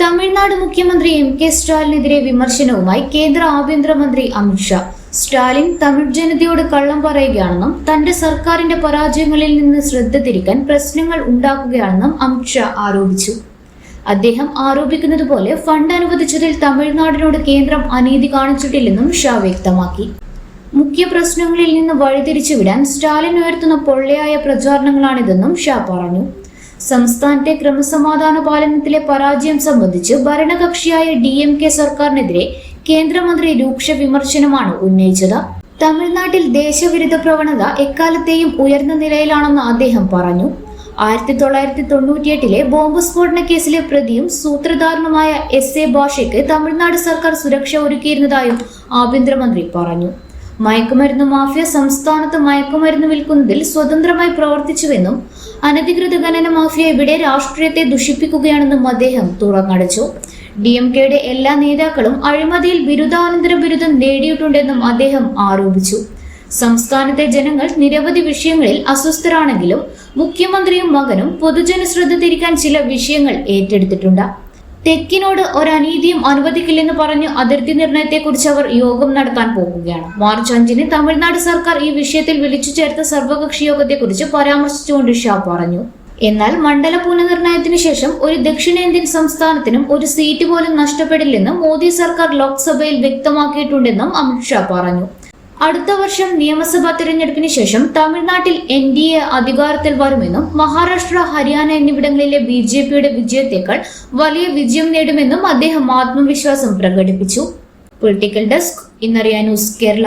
തമിഴ്നാട് മുഖ്യമന്ത്രി M K സ്റ്റാലിനെതിരെ വിമർശനവുമായി കേന്ദ്ര ആഭ്യന്തരമന്ത്രി അമിത്ഷാ സ്റ്റാലിൻ തമിഴ് ജനതയോട് കള്ളം പറയുകയാണെന്നും തന്റെ സർക്കാരിന്റെ പരാജയങ്ങളിൽ നിന്ന് ശ്രദ്ധ തിരിക്കാൻ പ്രശ്നങ്ങൾ ഉണ്ടാക്കുകയാണെന്നും അമിത്ഷാ ആരോപിച്ചു. അദ്ദേഹം ആരോപിക്കുന്നത് പോലെ ഫണ്ട് അനുവദിച്ചതിൽ തമിഴ്നാടിനോട് കേന്ദ്രം അനീതി കാണിച്ചിട്ടില്ലെന്നും ഷാ വ്യക്തമാക്കി. മുഖ്യ പ്രശ്നങ്ങളിൽ നിന്ന് വഴിതിരിച്ചുവിടാൻ സ്റ്റാലിൻ ഉയർത്തുന്ന പൊള്ളയായ പ്രചാരണങ്ങളാണിതെന്നും ഷാ പറഞ്ഞു. സംസ്ഥാനത്തെ ക്രമസമാധാന പാലനത്തിലെ പരാജയം സംബന്ധിച്ച് ഭരണകക്ഷിയായ ഡി എം കെ സർക്കാരിനെതിരെ കേന്ദ്രമന്ത്രി രൂക്ഷ വിമർശനമാണ് ഉന്നയിച്ചത്. തമിഴ്നാട്ടിൽ ദേശവിരുദ്ധ പ്രവണത എക്കാലത്തെയും ഉയർന്ന നിലയിലാണെന്ന് അദ്ദേഹം പറഞ്ഞു. ആയിരത്തി തൊള്ളായിരത്തി തൊണ്ണൂറ്റിയെട്ടിലെ ബോംബ് സ്ഫോടന കേസിലെ പ്രതിയും സൂത്രധാരനുമായ എസ് എ ഭാഷയ്ക്ക് തമിഴ്നാട് സർക്കാർ സുരക്ഷ ഒരുക്കിയിരുന്നതായും ആഭ്യന്തരമന്ത്രി പറഞ്ഞു. മയക്കുമരുന്ന് മാഫിയ സംസ്ഥാനത്ത് മയക്കുമരുന്ന് വിൽക്കുന്നതിൽ സ്വതന്ത്രമായി പ്രവർത്തിച്ചുവെന്നും അനധികൃത ഖനന മാഫിയ ഇവിടെ രാഷ്ട്രീയത്തെ ദുഷിപ്പിക്കുകയാണെന്നും അദ്ദേഹം തുറന്നടച്ചു. ഡി എം കെയുടെ എല്ലാ നേതാക്കളും അഴിമതിയിൽ ബിരുദാനന്തര ബിരുദം നേടിയിട്ടുണ്ടെന്നും അദ്ദേഹം ആരോപിച്ചു. സംസ്ഥാനത്തെ ജനങ്ങൾ നിരവധി വിഷയങ്ങളിൽ അസ്വസ്ഥരാണെങ്കിലും മുഖ്യമന്ത്രിയും മകനും പൊതുജന ശ്രദ്ധ തിരിക്കാൻ ചില വിഷയങ്ങൾ ഏറ്റെടുത്തിട്ടുണ്ട്. തെക്കിനോട് ഒരനീതിയും അനുവദിക്കില്ലെന്ന് പറഞ്ഞ് അതിർത്തി നിർണയത്തെക്കുറിച്ച് അവർ യോഗം നടത്താൻ പോകുകയാണ്. മാർച്ച് അഞ്ചിന് തമിഴ്നാട് സർക്കാർ ഈ വിഷയത്തിൽ വിളിച്ചു ചേർത്ത സർവകക്ഷി യോഗത്തെക്കുറിച്ച് പരാമർശിച്ചുകൊണ്ട് ഷാ പറഞ്ഞു. എന്നാൽ മണ്ഡല പുനർനിർണയത്തിന് ശേഷം ഒരു ദക്ഷിണേന്ത്യൻ സംസ്ഥാനത്തിനും ഒരു സീറ്റ് പോലും നഷ്ടപ്പെടില്ലെന്നും മോദി സർക്കാർ ലോക്സഭയിൽ വ്യക്തമാക്കിയിട്ടുണ്ടെന്നും അമിത് ഷാ പറഞ്ഞു. അടുത്ത വർഷം നിയമസഭാ തെരഞ്ഞെടുപ്പിന് ശേഷം തമിഴ്നാട്ടിൽ എൻ ഡി എ അധികാരത്തിൽ വരുമെന്നും മഹാരാഷ്ട്ര ഹരിയാന എന്നിവിടങ്ങളിലെ ബി ജെ പിയുടെ വിജയത്തേക്കാൾ വലിയ വിജയം നേടുമെന്നും അദ്ദേഹം ആത്മവിശ്വാസം പ്രകടിപ്പിച്ചു. പൊളിറ്റിക്കൽ ഡെസ്ക് ഇന്നറിയ ന്യൂസ് കേരള.